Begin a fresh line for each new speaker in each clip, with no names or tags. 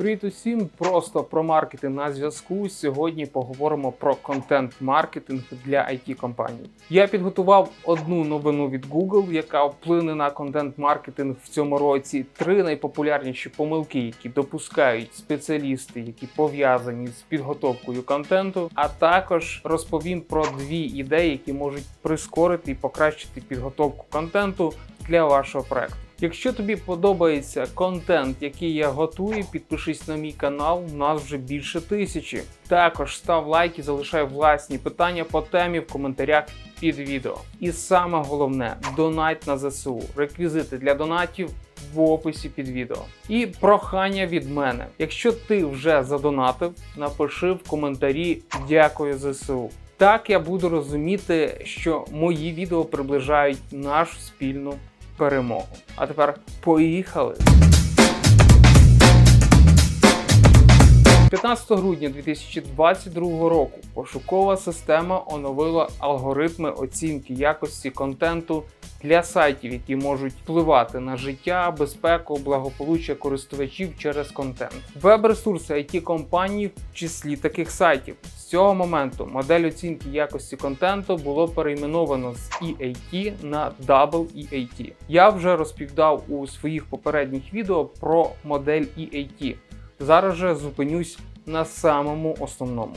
Привіт усім! Просто про маркетинг на зв'язку. Сьогодні поговоримо про контент-маркетинг для it компаній. Я підготував одну новину від Google, яка вплине на контент-маркетинг в цьому році. Три найпопулярніші помилки, які допускають спеціалісти, які пов'язані з підготовкою контенту. А також розповім про дві ідеї, які можуть прискорити і покращити підготовку контенту для вашого проекту. Якщо тобі подобається контент, який я готую, підпишись на мій канал. У нас вже більше тисячі. Також став лайк і залишай власні питання по темі в коментарях під відео. І саме головне донать на ЗСУ. Реквізити для донатів в описі під відео. І прохання від мене. Якщо ти вже задонатив, напиши в коментарі Дякую ЗСУ. Так я буду розуміти, що мої відео приближають нашу спільну перемогу. А тепер поїхали. 15 грудня 2022 року пошукова система оновила алгоритми оцінки якості контенту для сайтів, які можуть впливати на життя, безпеку, благополуччя користувачів через контент. Веб-ресурси it компаній в числі таких сайтів. З цього моменту модель оцінки якості контенту було перейменовано з EAT на Double EAT. Я вже розповідав у своїх попередніх відео про модель EAT. Зараз же зупинюсь на самому основному.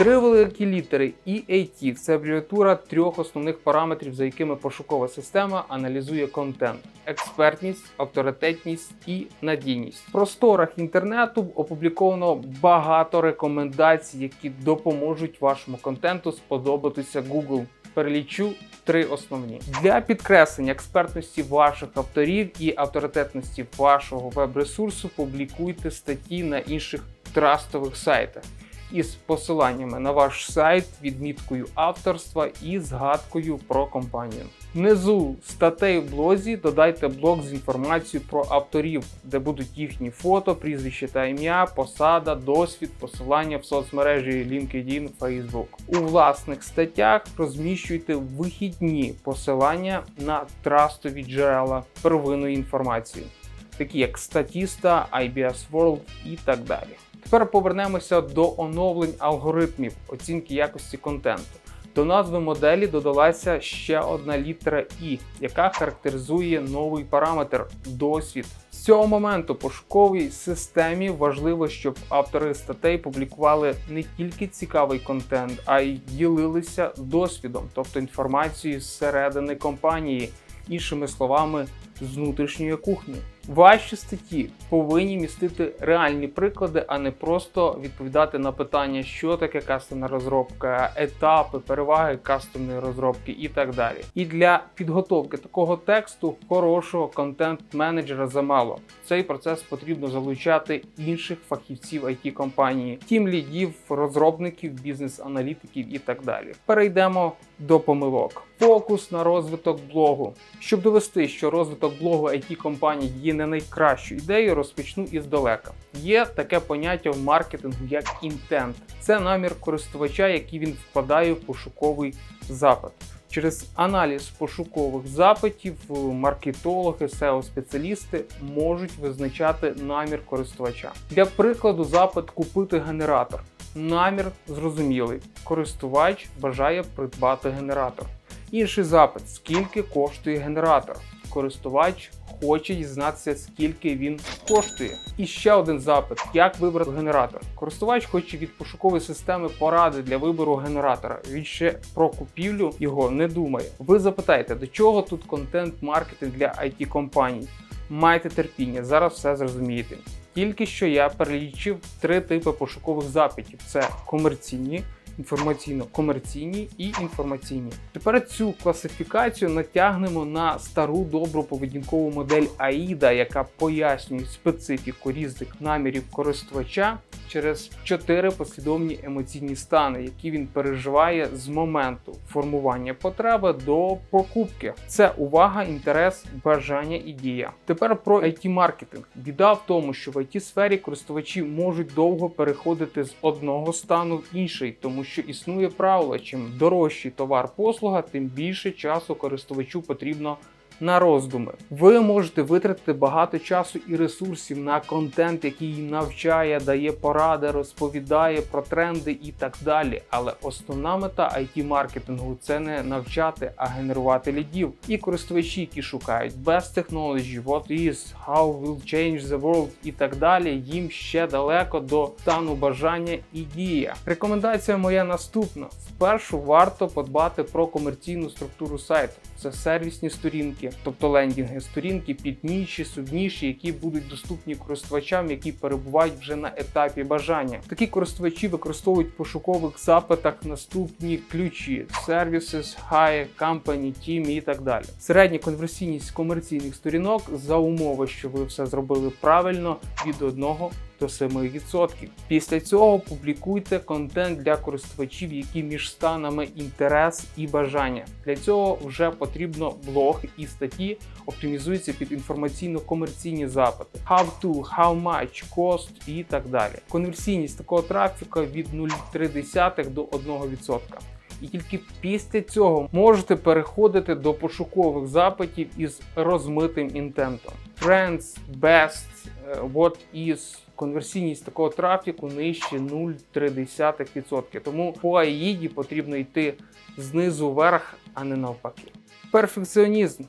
Три великі літери EAT – це абревіатура трьох основних параметрів, за якими пошукова система аналізує контент: експертність, авторитетність і надійність. В просторах інтернету опубліковано багато рекомендацій, які допоможуть вашому контенту сподобатися Google. Перелічу три основні для підкреслення експертності ваших авторів і авторитетності вашого веб-ресурсу. Публікуйте статті на інших трастових сайтах із посиланнями на ваш сайт, відміткою авторства і згадкою про компанію. Внизу статей в блозі додайте блок з інформацією про авторів, де будуть їхні фото, прізвище та ім'я, посада, досвід, посилання в соцмережі LinkedIn, Facebook. У власних статтях розміщуйте вихідні посилання на трастові джерела первинної інформації, такі як Statista, IBS World і так далі. Тепер повернемося до оновлень алгоритмів оцінки якості контенту. До назви моделі додалася ще одна літера І, яка характеризує новий параметр досвід. З цього моменту пошуковій системі важливо, щоб автори статей публікували не тільки цікавий контент, а й ділилися досвідом, тобто інформацією зсередини компанії, іншими словами, з внутрішньої кухні. Ваші статті повинні містити реальні приклади, а не просто відповідати на питання, що таке кастомна розробка, етапи, переваги кастомної розробки і так далі. І для підготовки такого тексту хорошого контент-менеджера замало. В цей процес потрібно залучати інших фахівців it компанії, тім лідів, розробників, бізнес-аналітиків і так далі. Перейдемо до помилок. Фокус на розвиток блогу. Щоб довести, що розвиток блогу it компаній є не найкращою ідеєю, розпочну іздалека. Є таке поняття в маркетингу як інтент. Це намір користувача, який він вкладає в пошуковий запит. Через аналіз пошукових запитів маркетологи, SEO-спеціалісти можуть визначати намір користувача. Для прикладу, запит купити генератор. Намір зрозумілий. Користувач бажає придбати генератор. Інший запит: скільки коштує генератор. Користувач хоче дізнатися, скільки він коштує. І ще один запит: як вибрати генератор. Користувач хоче від пошукової системи поради для вибору генератора. Він ще про купівлю його не думає. Ви запитаєте, до чого тут контент-маркетинг для it компаній? Майте терпіння, зараз все зрозумієте. Тільки що я перелічив три типи пошукових запитів: це комерційні інформаційно-комерційні і інформаційні. Тепер цю класифікацію натягнемо на стару добру поведінкову модель AIDA, яка пояснює специфіку різних намірів користувача через чотири послідовні емоційні стани, які він переживає з моменту формування потреби до покупки. Це увага, інтерес, бажання і дія. Тепер про it маркетинг Біда в тому, що в it сфері користувачі можуть довго переходити з одного стану в інший, тому що існує правило: чим дорожчий товар послуга, тим більше часу користувачу потрібно на роздуми. Ви можете витратити багато часу і ресурсів на контент, який навчає, дає поради, розповідає про тренди і так далі. Але основна мета it маркетингу це не навчати, а генерувати лідів. І користувачі, які шукають best technology, what is, how will change the world і так далі. Їм ще далеко до стану бажання і дія. Рекомендація моя наступна: спершу варто подбати про комерційну структуру сайту. Це сервісні сторінки, тобто лендінги, сторінки під ніші, субніші, які будуть доступні користувачам, які перебувають вже на етапі бажання. Такі користувачі використовують в пошукових запитах наступні ключі: Services, High, Company, Team і так далі. Середня конверсійність комерційних сторінок за умови, що ви все зробили правильно від 1 до 7%. Після цього публікуйте контент для користувачів, які між станами інтерес і бажання. Для цього вже потрібно блог і статті оптимізуються під інформаційно-комерційні запити. How to, how much, cost і так далі. Конверсійність такого трафіка від 0,3 до 1%. І тільки після цього можете переходити до пошукових запитів із розмитим інтентом. Trends, best, е, what is, конверсійність такого трафіку нижче 0,3%. Тому по AID потрібно йти знизу вверх, а не навпаки. Перфекціонізм.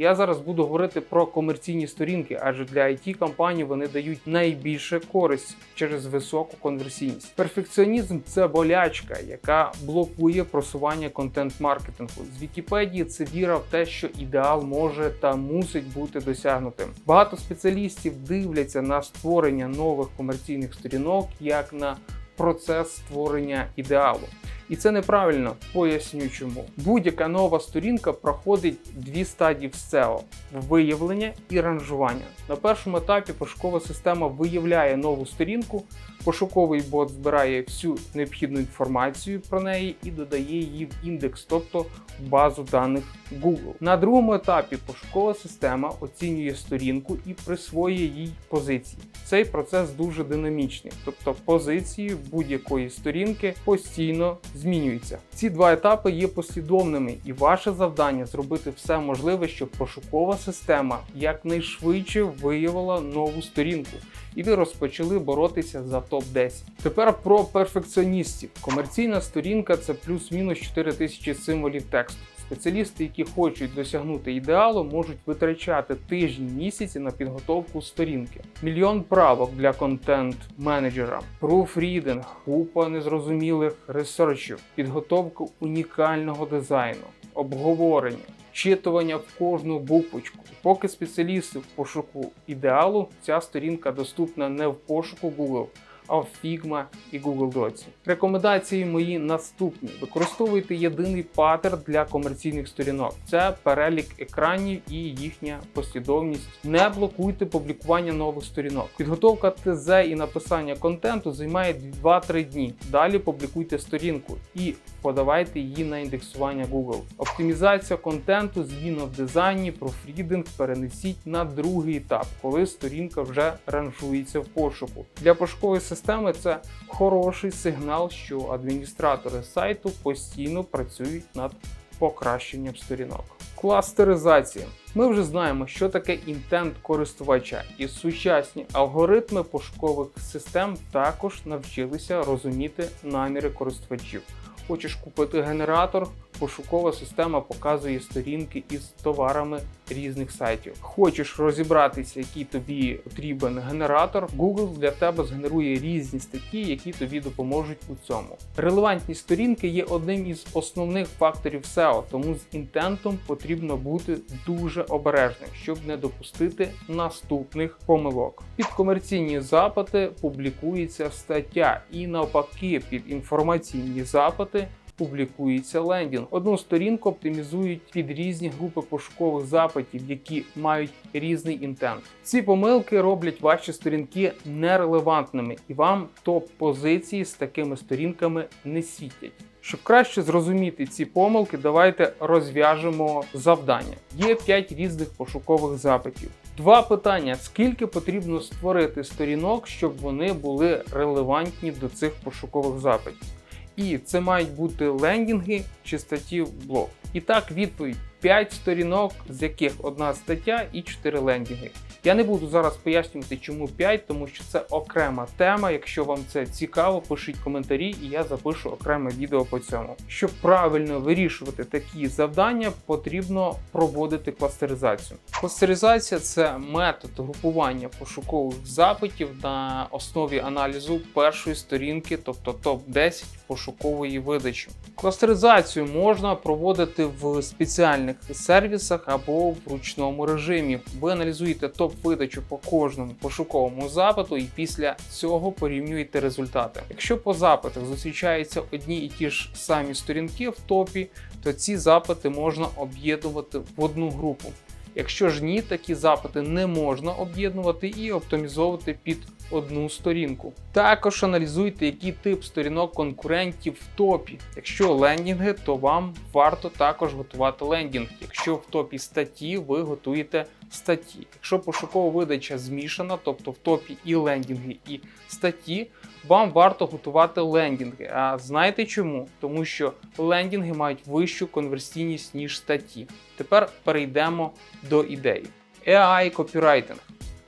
Я зараз буду говорити про комерційні сторінки, адже для it компаній вони дають найбільше користь через високу конверсійність. Перфекціонізм це болячка, яка блокує просування контент-маркетингу. З Вікіпедії це віра в те, що ідеал може та мусить бути досягнутим. Багато спеціалістів дивляться на створення нових комерційних сторінок як на процес створення ідеалу. І це неправильно, поясню чому. Будь-яка нова сторінка проходить дві стадії в SEO – виявлення і ранжування. На першому етапі пошукова система виявляє нову сторінку, пошуковий бот збирає всю необхідну інформацію про неї і додає її в індекс, тобто в базу даних Google. На другому етапі пошукова система оцінює сторінку і присвоює їй позиції. Цей процес дуже динамічний, тобто позиції будь-якої сторінки постійно змінюються. Ці два етапи є послідовними, і ваше завдання зробити все можливе, щоб пошукова система якнайшвидше виявила нову сторінку, і ви розпочали боротися за топ 10 Тепер про перфекціоністів. Комерційна сторінка це плюс-мінус 4000 символів тексту. Спеціалісти, які хочуть досягнути ідеалу, можуть витрачати тижні місяці на підготовку сторінки. Мільйон правок для контент-менеджера, пруфрідинг, купа незрозумілих ресерчів, підготовка унікального дизайну, обговорення, вчитування в кожну буквочку. Поки спеціалісти в пошуку ідеалу, ця сторінка доступна не в пошуку Google, а в Figma і Google Docs. Рекомендації мої наступні: використовуйте єдиний паттерн для комерційних сторінок. Це перелік екранів і їхня послідовність. Не блокуйте публікування нових сторінок. Підготовка ТЗ і написання контенту займає 2-3 дні. Далі публікуйте сторінку і подавайте її на індексування Google. Оптимізація контенту, зміна в дизайні, профрідинг перенесіть на другий етап, коли сторінка вже ранжується в пошуку. Для пошукової системи це хороший сигнал, що адміністратори сайту постійно працюють над покращенням сторінок. Кластеризація. Ми вже знаємо, що таке інтент користувача, і сучасні алгоритми пошукових систем також навчилися розуміти наміри користувачів. Хочеш купити генератор, пошукова система показує сторінки із товарами різних сайтів. Хочеш розібратися, який тобі потрібен генератор, Google для тебе згенерує різні статті, які тобі допоможуть у цьому. Релевантні сторінки є одним із основних факторів SEO, тому з інтентом потрібно бути дуже обережним, щоб не допустити наступних помилок. Під комерційні запити публікується стаття, і навпаки, під інформаційні запити публікується лендінг. Одну сторінку оптимізують під різні групи пошукових запитів, які мають різний інтент. Ці помилки роблять ваші сторінки нерелевантними, і вам топ-позиції з такими сторінками не світять. Щоб краще зрозуміти ці помилки, давайте розв'яжемо завдання. Є 5 різних пошукових запитів. Два питання: скільки потрібно створити сторінок, щоб вони були релевантні до цих пошукових запитів? І це мають бути лендінги чи статті в блог. І так, відповідь 5 сторінок, з яких одна стаття і 4 лендінги. Я не буду зараз пояснювати, чому 5, тому що це окрема тема. Якщо вам це цікаво, пишіть коментарі, і я запишу окреме відео по цьому. Щоб правильно вирішувати такі завдання, потрібно проводити кластеризацію. Кластеризація це метод групування пошукових запитів на основі аналізу першої сторінки, тобто топ 10 пошукової видачі. Кластеризацію можна проводити в спеціальних сервісах або в ручному режимі. Ви аналізуєте топ-видачу по кожному пошуковому запиту і після цього порівнюєте результати. Якщо по запитах зустрічаються одні і ті ж самі сторінки в топі, то ці запити можна об'єднувати в одну групу. Якщо ж ні, такі запити не можна об'єднувати і оптимізовувати під одну сторінку. Також аналізуйте, який тип сторінок конкурентів в топі. Якщо лендінги, то вам варто також готувати лендінг. Якщо в топі статті, ви готуєте статті. Якщо пошукова видача змішана, тобто в топі і лендінги, і статті, вам варто готувати лендінги. А знаєте чому? Тому що лендінги мають вищу конверсійність, ніж статті. Тепер перейдемо до ідеї. AI копірайтинг.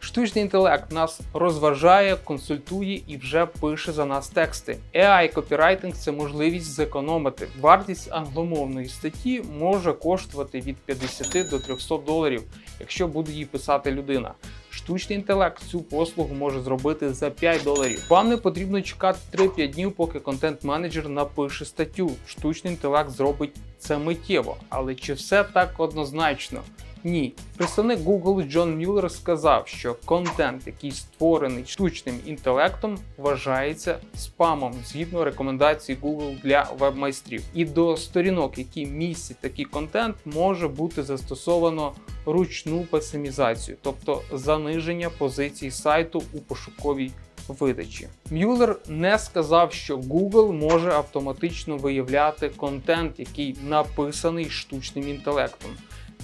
Штучний інтелект нас розважає, консультує і вже пише за нас тексти. AI копірайтинг це можливість зекономити. Вартість англомовної статті може коштувати від 50 до 300 доларів, якщо буде її писати людина. Штучний інтелект цю послугу може зробити за 5 доларів. Вам не потрібно чекати 3-5 днів, поки контент-менеджер напише статтю. Штучний інтелект зробить це миттєво. Але чи все так однозначно? Ні, представник Google Джон Мюллер сказав, що контент, який створений штучним інтелектом, вважається спамом згідно рекомендацій Google для веб-майстрів. І до сторінок, які містять такий контент, може бути застосовано ручну песимізацію, тобто заниження позицій сайту у пошуковій видачі. Мюллер не сказав, що Google може автоматично виявляти контент, який написаний штучним інтелектом.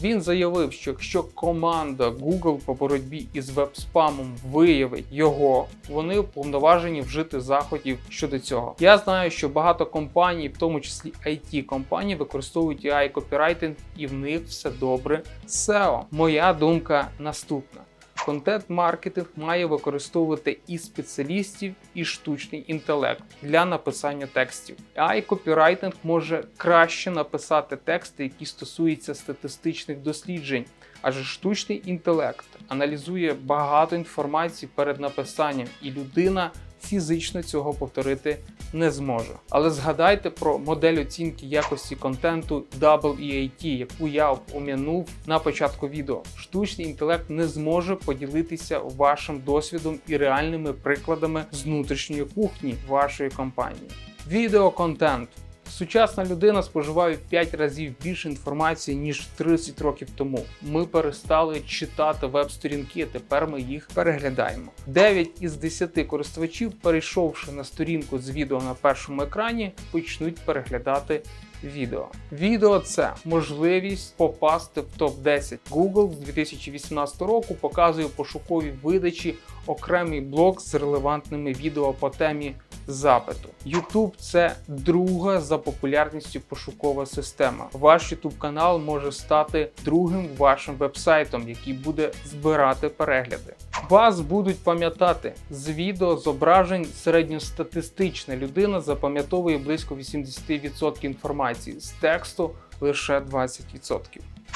Він заявив, що якщо команда Google по боротьбі із веб-спамом виявить його, вони уповноважені вжити заходів щодо цього. Я знаю, що багато компаній, в тому числі it компанії, використовують AI копірайтинг, і в них все добре. SEO. Моя думка наступна. Контент-маркетинг має використовувати і спеціалістів, і штучний інтелект для написання текстів. AI копірайтинг може краще написати тексти, які стосуються статистичних досліджень, адже штучний інтелект аналізує багато інформації перед написанням, і людина фізично цього повторити не зможе. Але згадайте про модель оцінки якості контенту WEAT, яку я ом'янув на початку відео. Штучний інтелект не зможе поділитися вашим досвідом і реальними прикладами з внутрішньої кухні вашої компанії. Відеоконтент. Сучасна людина споживає в 5 разів більше інформації ніж 30 років тому. Ми перестали читати веб-сторінки, тепер ми їх переглядаємо. 9 із 10 користувачів, перейшовши на сторінку з відео на першому екрані, почнуть переглядати відео. Відео це можливість попасти в топ 10 Google з 2018 року. Показує в пошуковій видачі окремий блок з релевантними відео по темі запиту. YouTube – це друга за популярністю пошукова система. Ваш YouTube канал може стати другим вашим вебсайтом, який буде збирати перегляди. Вас будуть пам'ятати з відео зображень середньостатистична людина запам'ятовує близько 80% інформації з тексту лише 20%.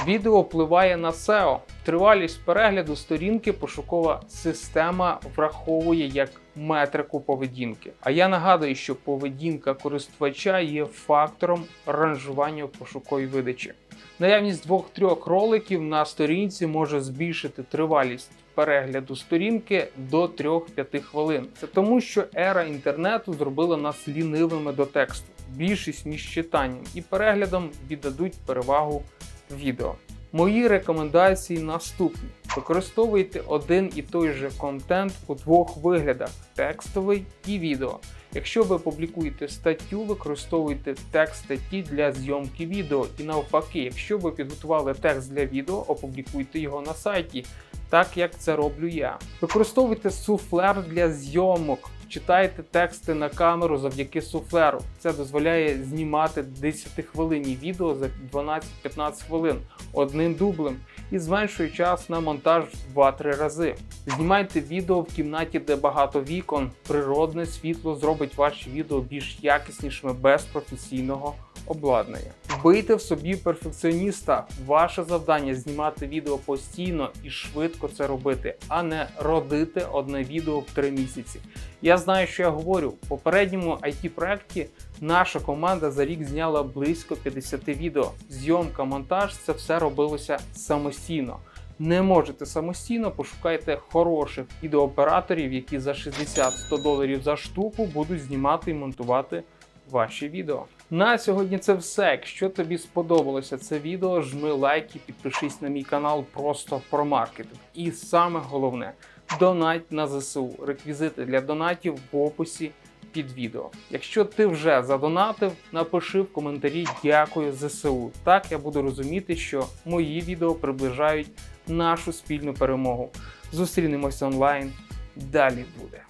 Відео впливає на SEO. Тривалість перегляду сторінки пошукова система враховує як метрику поведінки. А я нагадую, що поведінка користувача є фактором ранжування в пошуковій видачі. Наявність двох-трьох роликів на сторінці може збільшити тривалість перегляду сторінки до 3-5 хвилин. Це тому, що ера інтернету зробила нас лінивими до тексту. Більшість між читанням і переглядом віддадуть перевагу відео. Мої рекомендації наступні: використовуйте один і той же контент у двох виглядах: текстовий і відео. Якщо ви публікуєте статтю, використовуйте текст статті для зйомки відео. І навпаки, якщо ви підготували текст для відео, опублікуйте його на сайті, так як це роблю я. Використовуйте суфлер для зйомок. Читайте тексти на камеру завдяки суфлеру. Це дозволяє знімати 10 хвилинні відео за 12-15 хвилин одним дублем і зменшує час на монтаж в 2-3 рази. Знімайте відео в кімнаті, де багато вікон. Природне світло зробить ваші відео більш якіснішими без професійного обладнання. Вбийте в собі перфекціоніста. Ваше завдання знімати відео постійно і швидко це робити, а не родити одне відео в 3 місяці. Я знаю, що я говорю. В попередньому it проекті наша команда за рік зняла близько 50 відео. Зйомка, монтаж це все робилося самостійно. Не можете самостійно, пошукайте хороших відеооператорів, які за 60-100 доларів за штуку будуть знімати і монтувати ваші відео. На сьогодні це все. Якщо тобі сподобалося це відео, жми лайк і підпишись на мій канал просто про маркетинг. І саме головне, донать на ЗСУ. Реквізити для донатів в описі під відео. Якщо ти вже задонатив, напиши в коментарі Дякую ЗСУ. Так я буду розуміти, що мої відео приближають нашу спільну перемогу. Зустрінемося онлайн. Далі буде.